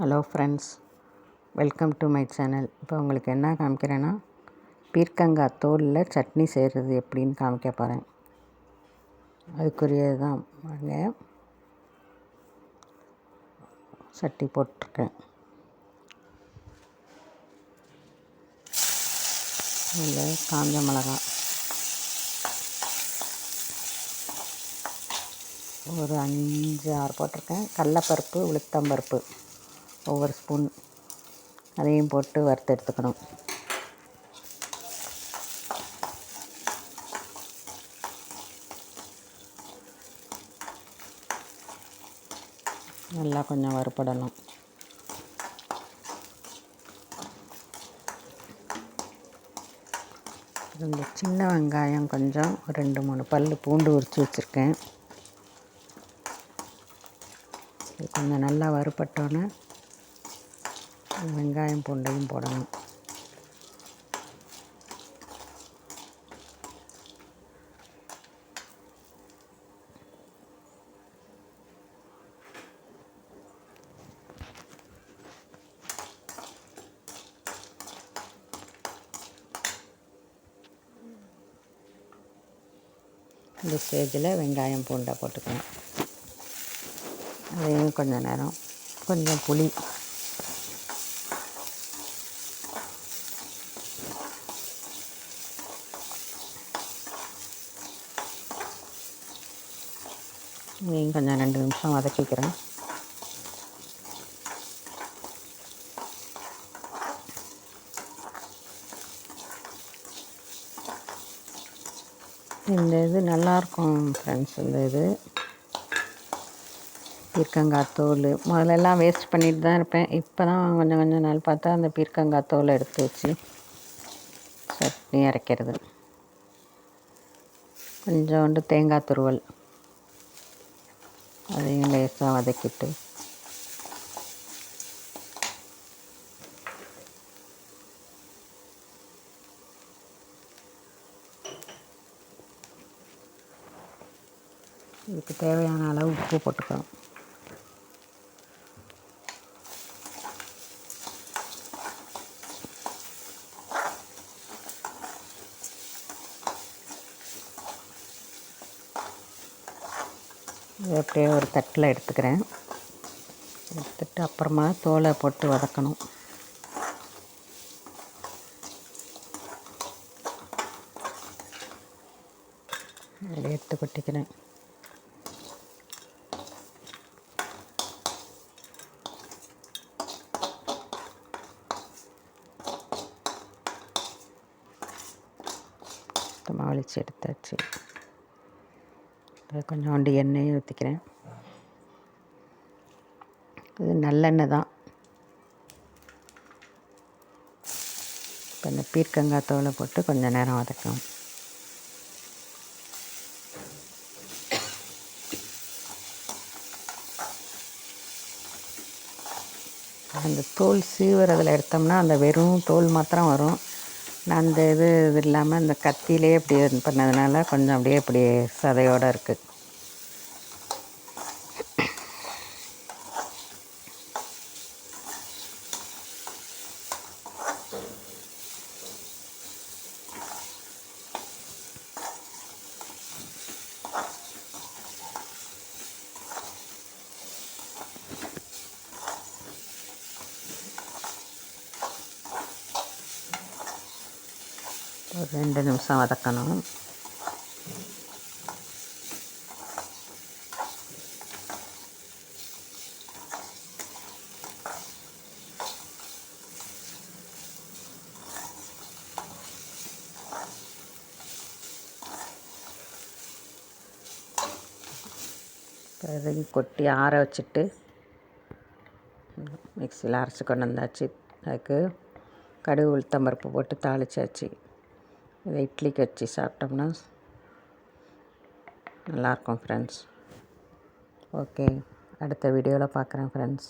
Hello friends welcome to my channel. இப்போ உங்களுக்கு என்ன காமிக்கிறேன்னா பீர்க்கங்காய் தோலில் சட்னி செய்கிறது எப்படின்னு காமிக்க போகிறேன் அதுக்குரியது தான். வாங்க. சட்டி போட்டிருக்கேன். அதில் காஞ்ச மிளகாய் ஒரு அஞ்சு ஆறு போட்டிருக்கேன். கடலப்பருப்பு உளுத்தம்பருப்பு ஒவ்வொரு ஸ்பூன் அதையும் போட்டு வறுத்து எடுத்துக்கணும். நல்லா கொஞ்சம் வறுப்படணும் இந்த சின்ன வெங்காயம் கொஞ்சம் ரெண்டு மூணு பல் பூண்டு உரித்து வச்சுருக்கேன். இது கொஞ்சம் நல்லா வறுபட்டோன்னே வெங்காயம் பூண்டையும் போடணும். இந்த ஸ்டேஜில் வெங்காயம் பூண்டை போட்டுக்கணும். அதையும் கொஞ்சம் நேரம் கொஞ்சம் புளி இதையும் கொஞ்சம் ரெண்டு நிமிஷம் வதக்கிக்கிறேன். இந்த இது நல்லாயிருக்கும் ஃப்ரெண்ட்ஸ் இந்த இது. பீர்க்கங்காய் தோல் முதலெல்லாம் வேஸ்ட் பண்ணிட்டு தான் இருப்பேன். இப்போ தான் கொஞ்சம் கொஞ்சம் நாள் பார்த்தா அந்த பீர்க்கங்காய் தோலை எடுத்து வச்சு சட்னி அரைக்கிறது. கொஞ்சோண்டு தேங்காய் துருவல். அதையும் லேசாக வதக்கிட்டு. இதுக்கு தேவையான அளவு உப்பு போட்டுக்கலாம் இது அப்படியே ஒரு தட்டில் எடுத்துக்கிறேன். எடுத்துட்டு அப்புறமா தோலை போட்டு வதக்கணும். அப்படியே எடுத்து கொட்டிக்கிறேன். மாவளிச்சு எடுத்தாச்சு. அது கொஞ்சோண்டு எண்ணெயும் ஊற்றிக்கிறேன் இது நல்லெண்ணெய் தான். இப்போ இந்த பீர்க்கங்காய் தோலை போட்டு கொஞ்சம் நேரம் வதக்கணும். அந்த தோல் சீவுறதில் எடுத்தோம்னா அந்த வெறும் தோல் மாத்திரம் வரும். நான் அந்த இது இது இல்லாமல் அந்த கத்தியிலே இப்படி இது பண்ணதுனால கொஞ்சம் அப்படியே இப்படி சதையோடு இருக்குது ஒரு ரெண்டு நிமிஷம் வதக்கணும் இதையும் கொட்டி ஆற வச்சுட்டு மிக்சியில் அரைச்சி கொண்டு வந்தாச்சு அதுக்கு கடுகு உளுத்தம்பருப்பு போட்டு தாளிச்சாச்சு இதை இட்லிக்கு வச்சு சாப்பிட்டோம்னா நல்லாயிருக்கும் ஃப்ரெண்ட்ஸ் ஓகே அடுத்த வீடியோவில் பார்க்குறேன் ஃப்ரெண்ட்ஸ்